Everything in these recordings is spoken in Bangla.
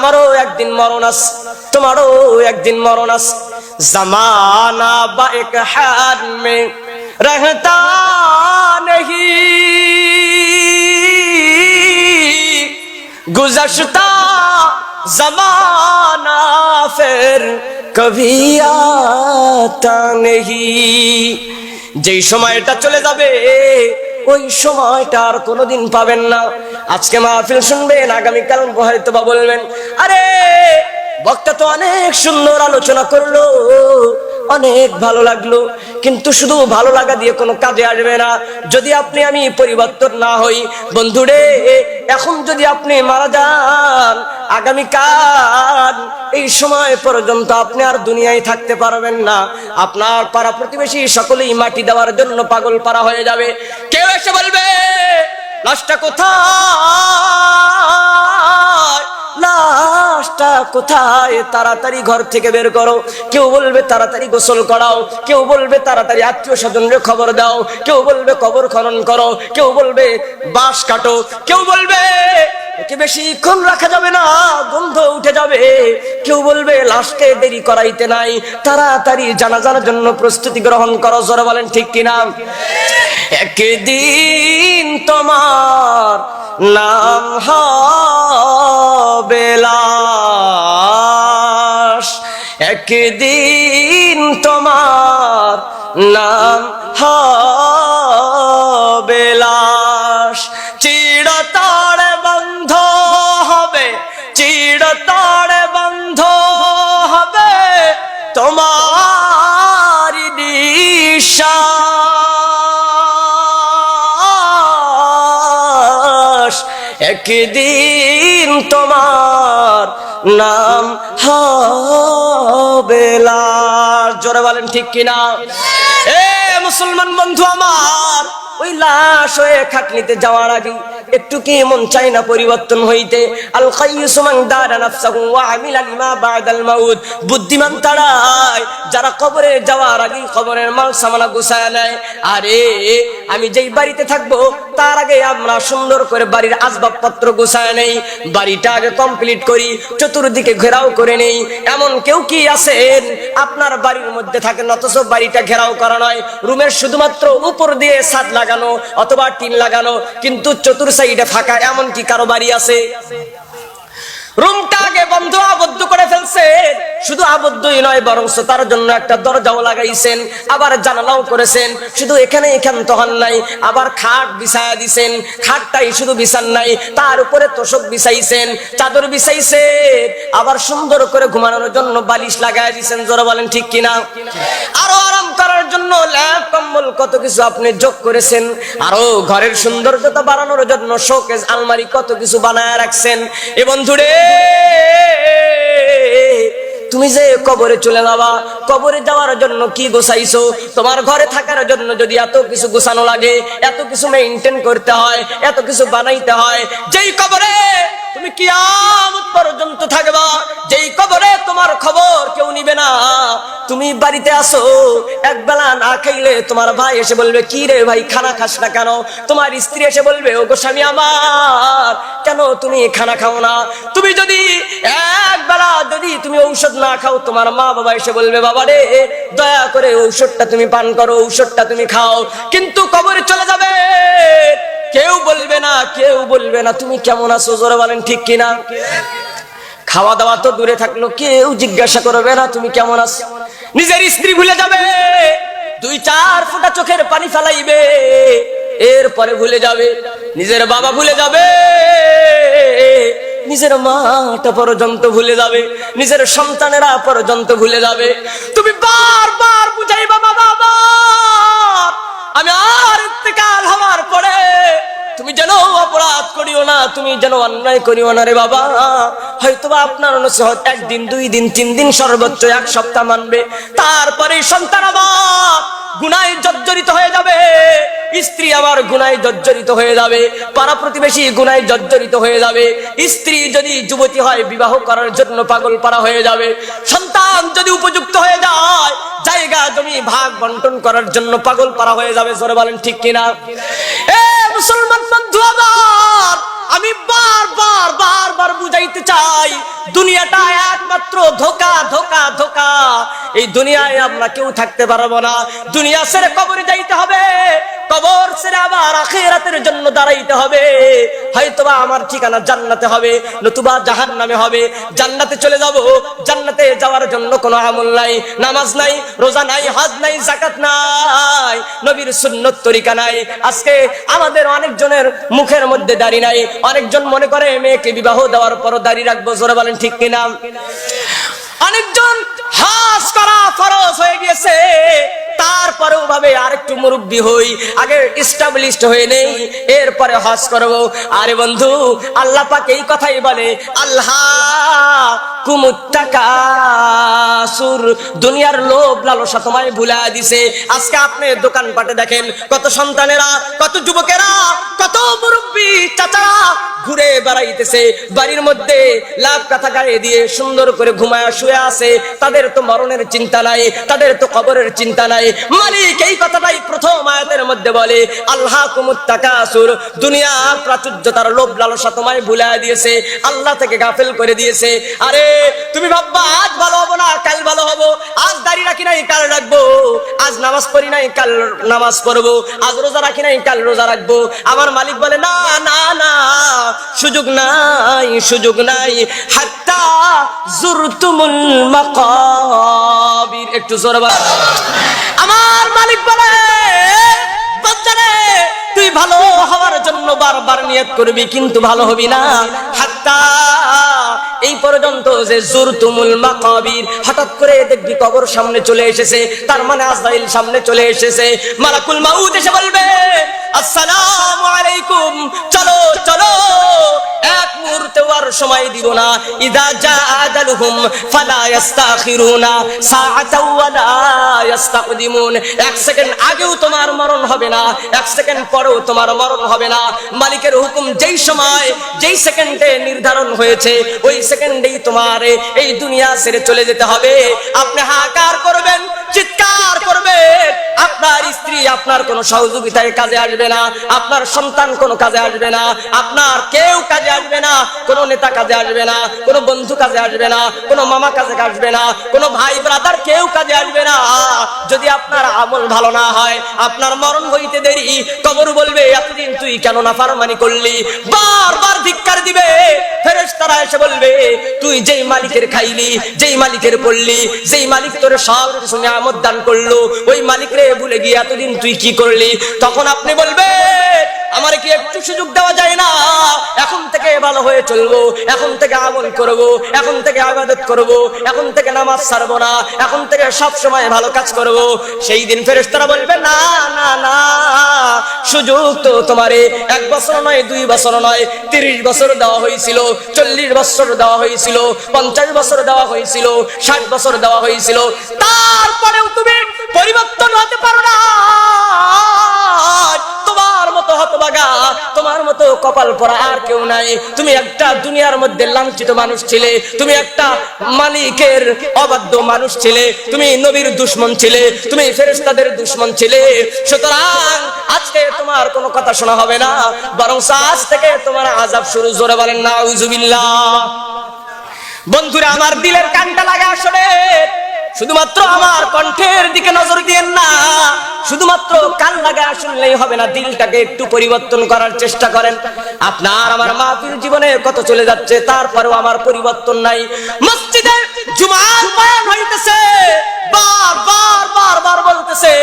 আমারও একদিন মরণ আস তোমারও একদিন মরণ আস জামানা বা এক হাত মে রহতা নেহি। গুজশতা জমানা ফের কবি আতা নেহি। যেই সময়টা চলে যাবে ওই সময়টা আর কোনোদিন পাবেন না। আজকে মাহফিল শুনবেন, আগামীকাল হয়তো বা বলবেন, আরে, বক্তা তো অনেক সুন্দর আলোচনা করল, অনেক ভালো লাগল। কিন্তু শুধু ভালো লাগা দিয়ে কোনো কাজে আসবে না। যদি আপনি আমি পরিবর্তন না হই, বন্ধুরে, এখন যদি আপনি মারা যান, আগামীকাল, এই সময় পর্যন্ত আপনি আর দুনিয়ায় থাকতে পারবেন না। আপনার পাড়া প্রতিবেশী সকলেই মাটি দেওয়ার জন্য পাগল পাড়া হয়ে যাবে। কেউ এসে বলবে, লাশটা কোথায়? লাশটা কোথায়? তাড়াতাড়ি ঘর থেকে বের করো। কেউ বলবে, তাড়াতাড়ি গোসল করাও। কেউ বলবে, তাড়াতাড়ি আত্মীয় স্বজনরে খবর দাও। কেউ বলবে, কবর খনন করো। কেউ বলবে, বাঁশ কাটো। কেউ বলবে, একে বেশিক্ষণ রাখা যাবে না, গন্ধ উঠে যাবে। কেউ বলবে, লাশকে দেরি করাইতে নাই। তাড়াতাড়ি জানাজার জন্য প্রস্তুতি গ্রহণ করো। জোরে বলেন ঠিক কিনা? একদিন তোমার নাম হবেলাস একদিন তোমার নাম হবে একদিন তোমার নাম হবে লাশ। জোরে বলেন ঠিক কিনা এ মুসলমান বন্ধু আমার, ওই লাশ হয়ে খাটনিতে যাওয়ার আগে একটু কি মন না পরিবর্তন হইতে। আল দারা নাফসাহু ওয়া আমিলা লিমা বাদাল মাউত। বুদ্ধিমান তারাই যারা কবরে যাওয়ার আগে কবরের মাল গুছায় নেয়। আরে, আমি যেই বাড়িতে তার আগে আমরা সুন্দর করে বাড়ির আসবাবপত্র গুছায় নেই। বাড়িটা আগে কমপ্লিট করি, চতুর্দিকে ঘেরাও করে নেই। এমন কেউ কি আছেন? আপনার বাড়ির মধ্যে থাকেন অথচ বাড়িটা ঘেরাও করা নয়। রুমের শুধুমাত্র উপর দিয়ে ছাদ লাগানো অথবা টিন লাগানো, কিন্তু চতুর সাইডে ফাঁকা, এমন কি কারও বাড়ি আছে? তার এখানে নাই, আবার খাট দিছেন। শুধু বিছান নাই, তার উপরে তোষক বিছাইছেন, চাদর বিছাইছেন আবার সুন্দর করে ঘুমানোর জন্য বালিশ লাগাই দিছেন, জোরে বলেন ঠিক কিনা? আরও জন্য ল্যাপ কম্বল কত কিছু আপনি যোগ করেছেন। আরও ঘরের সৌন্দর্যতা বাড়ানোর জন্য শোকেস আলমারি কত কিছু বানায় রাখছেন। এ বন্ধুরে, তুমি যে কবরে চলে যাবা, কবরে যাওয়ার জন্য কি গোছাইছো? তোমার ঘরে থাকার জন্য যদি এত কিছু গোছানো লাগে, এত কিছু মেনটেন করতে হয়, এত কিছু বানাইতে হয়, যেই কবরে তুমি কিয়ামত পর্যন্ত থাকবা, যেই কবরে তোমার খবর কেউ নিবে না। তুমি বাড়িতে আসো, এক বেলা না খাইলে তোমার ভাই এসে বলবে, কি রে ভাই, খানা খাস না কেন? তোমার স্ত্রী এসে বলবে ও গোস্বামী আমার, কেন তুমি খানা খাও না? তুমি যদি এক বেলা যদি তুমি ঔষধ না খাও, তোমার মা বাবা এসে বলবে, বাবা রে, দয়া করে ঔষধটা তুমি পান করো, ঔষধটা তুমি খাও। কিন্তু কবরে চলে যাবে। কেউ বলবে না, কেউ বলবে না, তুমি কেমন আছো? জোরে বলেন, ঠিক কিনা? খাওয়া দাওয়া তো দূরে থাকল, কেউ জিজ্ঞাসা করবে না, তুমি কেমন আছো? নিজের স্ত্রী ভুলে যাবে। দুই চার ফোঁটা চোখের পানি ফেলাইবে। এরপরে ভুলে যাবে। নিজের বাবা ভুলে যাবে। নিজের মাটা পর্যন্ত ভুলে যাবে। নিজের সন্তানেরা পর্যন্ত ভুলে যাবে। তুমি বারবার বুঝাইবা, বাবা বাবা। আমি আর তুমি যেন অপরাধ করিও না, তুমি যেন অন্যায় করিও না রে বাবা। হয়তো আপনার নসিহত একদিন, দুই দিন, তিন দিন সর্বোচ্চ এক সপ্তাহ মানবে। তারপরে সন্তান আবার গুনায় জর্জরিত হয়ে যাবে। স্ত্রী আবার গুনায় জর্জরিত হয়ে যাবে। পাড়া প্রতিবেশী গুনায় জর্জরিত হয়ে যাবে। স্ত্রী যদি যুবতী হয়, বিবাহ করার জন্য পাগল পাড়া হয়ে যাবে। সন্তান যদি উপযুক্ত হয়ে যায়, জায়গা, জমি, ভাগ বন্টন করার জন্য পাগল পাড়া হয়ে যাবে। জোরে বলেন ঠিক কিনা? বুঝাইতে চাই। দুনিয়াটা একমাত্র ধোকা ধোকা ধোকা। এই দুনিয়ায় আমরা কেউ থাকতে পারব না। দুনিয়া ছেড়ে কবরে যাইতে হবে। কবর ছেড়ে আবার আখেরাতের জন্য দাঁড়াইতে হবে। হয়তোবা আমার ঠিকানা জান্নাতে হবে, নতুবা জাহান নামে হবে। জান্নাতে চলে যাব। জান্নাতে যাওয়ার জন্য কোনো আমল নাই, নামাজ নাই, রোজা নাই, হজ নাই জাকাত নাই, নবীর সুন্নত তরিকা নাই। আজকে আমাদের অনেকজনের মুখের মধ্যে দাড়ি নাই। অনেকজন মনে করে, মেয়েকে বিবাহ দেওয়ার পর দাড়ি রাখব। জোরে বলেন ঠিক কিনা? অনেকজন হাস করা ফরজ হয়ে গিয়েছে। তারপরেও ভাবে আরেকটু মুরব্বী হই, আগে ইস্টাবলিশড হয়ে নেই, এরপরে হজ করব। আরে বন্ধু, আল্লাহ পাক এই কথাই বলে, আল্লাহ কুমুত্তাকাসুর দুনিয়ার লোভ লালসা তোমায় ভুলা দিছে। আজকে আপনি দোকানপাটে দেখেন, কত সন্তানেরা, কত যুবকেরা, কত মুরব্বী চাচারা ঘুরে বেড়াইতেছে। বাড়ির মধ্যে লাভ কাথা গায়ে দিয়ে সুন্দর করে ঘুমায় শুয়ে আছে, তাদের তো মরণের চিন্তা নাই, তাদের তো কবরের চিন্তা নাই। মালিক এই কথাটাই প্রথম আয়াতের মধ্যে বলে আল্লাহ কুমুত্তাকাসুর দুনিয়া প্রাচুর্যতার লোভ লালসা তোমায় ভুলা দিয়েছে, আল্লাহ থেকে গাফেল করে দিয়েছে। আরে, তুমি ভাববা, আজ ভালো হব না, কাল ভালো হব, আজ দাড়ি রাখি নাই, কাল রাখব, আজ নামাজ পড়ি নাই, কাল নামাজ পড়ব, আজ রোজা রাখি নাই, কাল রোজা রাখব। আমার মালিক বলে, না না না, সুযোগ নাই সুযোগ নাই, হাত্তা জুরতুমুল মাকাবির। একটু জোরে বল। আমার মালিক বলে, বাচ্চারে, তুই ভালো হওয়ার জন্য বারবার নিয়ত করবি, কিন্তু ভালো হবি না। হাত্তা, এই পর্যন্ত যে জুরতুমুল মাকাবির হঠাৎ করে দেখবি কবর সামনে চলে এসেছে, তার মানে আজরাইল সামনে চলে এসেছে। মালাকুল মাউত এসে বলবে আসসালামু আলাইকুম। চলো চলো। এক মুহূর্তে আর সময় দিব না। ইদা ফালা ইস্তাখিরুনা সাআতাও ওয়ালা ইস্তাকদিমুন এক সেকেন্ড আগেও তোমার মরণ হবে না। এক সেকেন্ড পরেও তোমার মরণ হবে না। মালিকের হুকুম যেই সময়, যেই সেকেন্ডে নির্ধারণ হয়েছে, ওই সেকেন্ডেই তোমার এই দুনিয়া ছেড়ে চলে যেতে হবে। আপনি হাহাকার করবেন, চিৎকার করবেন। আপনার স্ত্রী আপনার কোনো সহযোগিতায় কাজে আসবে না, আপনার সন্তান কোনো কাজে আসবে না, আপনার কেউ কাজে আসবে না, কোনো নেতা কাজে আসবে না, কোনো বন্ধু কাজে আসবে না, কোনো মামা কাজে আসবে না, কোনো ভাই ব্রাদার কেউ কাজে আসবে না। যদি আপনার আমল ভালো না হয়, আপনার মরণ হইতে দেরি, কবর বলবে, এতদিন তুই কেন না ফারমানি করলি? বারবার ধিক্কার দিবে, ফেরেশতারা এসে বলবে, তুই যেই মালিকের খাইলি, যেই মালিকের পড়লি, যেই মালিক তোর সব কিছু নিয়ামত দান করল, ওই মালিক রে ভুলে গিয়ে এতদিন তুই কি করলি? তখন আপনি বলবে, আমার কি একটু সুযোগ দেওয়া যায় না? এখন থেকে ভালো হয়ে চলবো, এখন থেকে আমল করব, এখন থেকে আবাদত করব, এখন থেকে নামাজ ছাড়বো না, এখন থেকে সব সময় ভালো কাজ করব। সেই দিন ফেরেশতারা বলবে, না না না, সুযোগ তো তোমারে। এক বছর নয়, দুই বছর নয়, তিরিশ বছর দেওয়া হয়েছিল, চল্লিশ বছর দেওয়া হয়েছিল, পঞ্চাশ বছর দেওয়া হয়েছিল, ষাট বছর দেওয়া হয়েছিল। তারপরেও তুমি পরিবর্তন হতে পারো না। কপাল পরা আর কেউ নাই। তুমি একটা দুনিয়ার মধ্যে লাঞ্ছিত মানুষ ছিলে। তুমি একটা মালিকের অবাধ্য মানুষ ছিলে। তুমি নবীর দুশ্মন ছিলে। তুমি ফেরেশতাদের দুশ্মন ছিলে। সুতরাং আজকে তোমার কোনো কথা শোনা হবে না। বরং আজ থেকে তোমার আজাব শুরু। জোরে বলেন না উজুবিল্লাহ বন্ধুরা, আমার দিলের কানটা লাগা আসলে। শুধুমাত্র আমার কণ্ঠের দিকে নজর দিয়েন না। শুধুমাত্র কান লাগে শুনলেই হবে না, দিলটাকে একটু পরিবর্তন করার চেষ্টা করেন। আপনার, আমার মাহফিল জীবনে কত চলে যাচ্ছে, তারপরেও আমার পরিবর্তন নাই। মসজিদে জুমার বয়ান হইতেছে। বার বার বার বার বলতেছে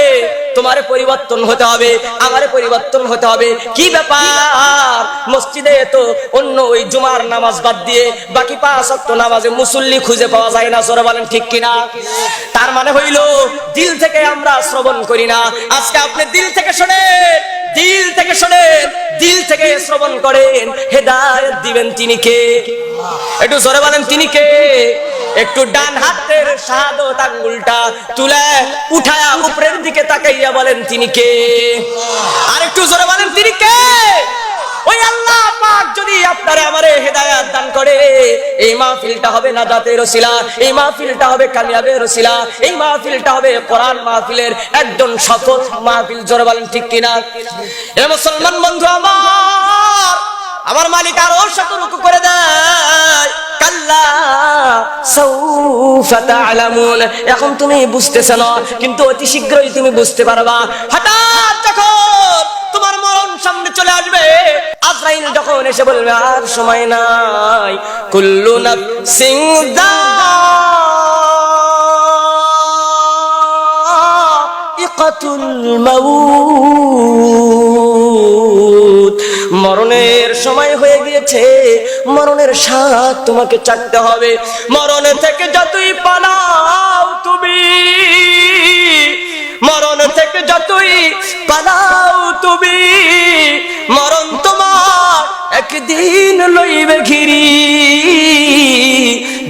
তোমারে পরিবর্তন হতে হবে আমারে পরিবর্তন হতে হবে। কি ব্যাপার? মসজিদে তো অন্য ওই জুমার নামাজ বাদ দিয়ে বাকি পাঁচ অক্ট নামাজে মুসল্লি খুঁজে পাওয়া যায় না সরে বলেন ঠিক কিনা? তার মানে হইল দিল থেকে আমরা শ্রবণ করি না। আজকে আপনি দিল থেকে শোনেন দিল থেকে শোনেন দিল থেকে শ্রবণ করেন। হেদায়ত দিবেন তিনি কে? একটু জোরে বলেন তিনি কে? একটু ডান হাতের শাহাদত আঙ্গুলটা তুলে উঠায়া উপরের দিকে তাকাইয়া বলেন, তিনি কে? আর একটু জোরে বলেন, তিনি কে? ওই আল্লাহ পাক যদি আপনারে আমারে হেদায়াত দান করে, এই মাহফিলটা হবে নাজাতের রসিলা এই মাহফিলটা হবে কামিয়াবের রসিলা এই মাহফিলটা হবে কোরআন মাহফিলের একজন শপথ মাহফিল, জোরে বলেন ঠিক কিনা? এ মুসলমান বন্ধু আমার আমার মালিক আরও সতর্ক করে দেয়। কাল্লা এখন তুমি বুঝতেছ না, কিন্তু অতি শীঘ্রই তুমি বুঝতে পারবা। হঠাৎ যখন তোমার মরণ সামনে চলে আসবে, আজরাইল যখন এসে বলবে, আর সময় নাই, কুল্লু না নাফসিন দাইকাতুল মাউত। মরণের সময় হয়ে গিয়েছে। মরণের স্বাদ তোমাকে চাটতে হবে। মরণ থেকে যতই পালাও তুমি, মরণ থেকে যতই পালাও তুমি, মরণ তোমার একদিন লইবে ঘিরি।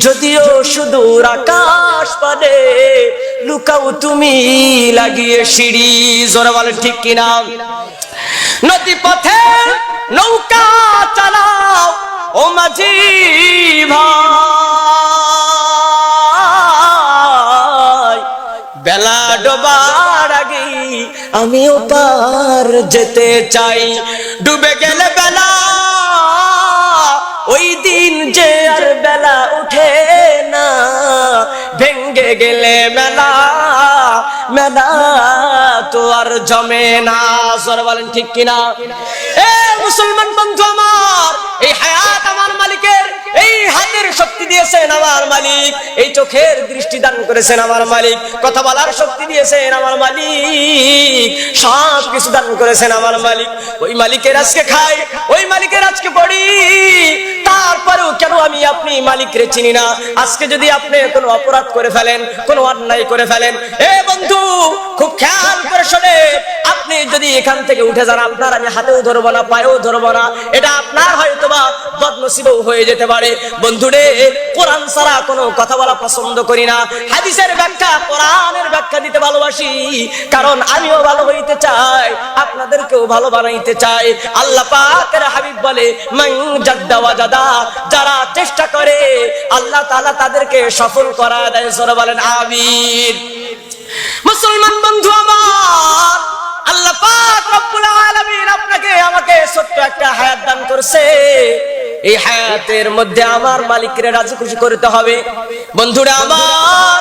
যদিও সুদূর আকাশ পানে লুকাও তুমি লাগিয়ে সিঁড়ি। জোরে বলে ঠিক কিনা? নদী পথে নৌকা চালাও, ও মাঝি ভাই। বেলা ডোবার আগে আমিও পার যেতে চাই। ডুবে গেলে বেলা, ওই দিন যে আর বেলা উঠে না। ভেঙ্গে গেলে মেলা মেলা জমে না। সর বলেন ঠিক কিনা? এ মুসলমান বন্ধু আমার এই হায়াত আমার মালিকের এই হাতের শক্তি দিয়েছেন আমার মালিক। এই চোখের দৃষ্টি দান করেছেন আমার মালিক। কথা বলার শক্তি দিয়েছেন আমার মালিক। সব কিছু দান করেছেন আমার মালিক। ওই মালিকের আজকে খাই, ওই মালিকের আজকে পড়ি। তারপরেও কেন আমি আপনি মালিকরে চিনি না? আজকে যদি আপনি কোনো অপরাধ করে ফেলেন, কোনো অন্যায় করে ফেলেন, এ বন্ধু, খুব খেয়াল করে শোনে। যদি এখান থেকে উঠে যান, আপনার আমি হাতেও ধরবো না, পায়েও ধরবো না। এটা আপনার হয়তো বা বদনসিবও হয়ে যেতে পারে। বন্ধুরে, কোরআন ছাড়া কোনো কথা বলা পছন্দ করি না। হাদিসের ব্যাখ্যা, কোরআনের ব্যাখ্যা দিতে ভালোবাসি। কারণ আমিও ভালো হইতে চাই, আপনাদেরকেও ভালো বানাইতে চাই। আল্লাহ পাকের হাবিব বলে যারা চেষ্টা করে, আল্লাহ তাআলা তাদেরকে সফল করা দেয়। সরে বলেন, আমিন। মুসলমান বন্ধু আমার আল্লাহ পাক রব্বুল আলামিন আপনাকে আমাকে ছোট্ট একটা হায়াত দান করছে। এই হায়াতের মধ্যে আমার মালিকের রাজি খুশি করতে হবে। বন্ধুরা আমার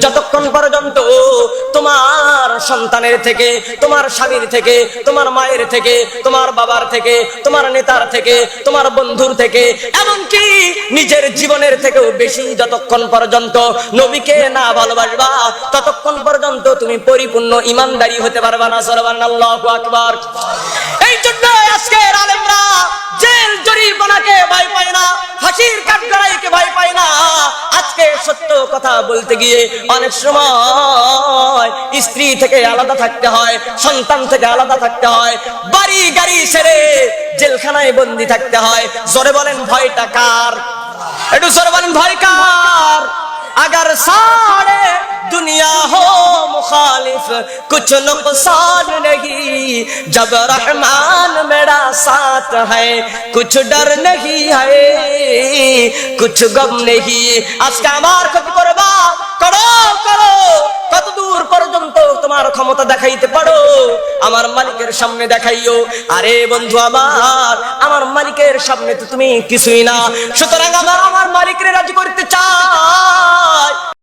যতক্ষণ পর্যন্ত তোমার সন্তানের থেকে, তোমার স্বামীর থেকে, তোমার মায়ের থেকে, তোমার বাবার থেকে, তোমার নেতার থেকে, তোমার বন্ধুর থেকে, এমনকি নিজের জীবনের থেকেও বেশি যতক্ষণ পর্যন্ত নবীকে না ভালোবাসবা, ততক্ষণ পর্যন্ত পর্যন্ত তুমি পরিপূর্ণ ইমানদারি হতে পারবা না সরবান আল্লাহ আকবার। এই জন্য আজকে আলেমরা জেল জরিমানাকে ভয় পায় না, ফাঁসির কাঠগড়াইকে ভয় পায় না। আজকে সত্য কথা বলতে গিয়ে অনেক সময় স্ত্রী থেকে আলাদা থাকতে হয়, সন্তান থেকে আলাদা থাকতে হয়, বাড়ি গাড়ি সেরে জেলখানায় বন্দি থাকতে হয়। জোরে বলেন, ভয়টা কার? একটু সরবান ভয় কার? আগার সাড়ে دنیا ہو مخالف کچھ نقصان نہیں جب رحمان میرا ساتھ ہے کچھ ڈر نہیں ہے کچھ غم نہیں آج کا ہمار خود قربا کرو کرو কত দূর পর্যন্ত তোমার ক্ষমতা দেখাইতে পারো আমার মালিকের সামনে দেখাইও আরে বন্ধু আমার আমার মালিকের সামনে তো তুমি কিছুই না সুতরাং আমার আমার মালিকরে রাজি করতে চাই।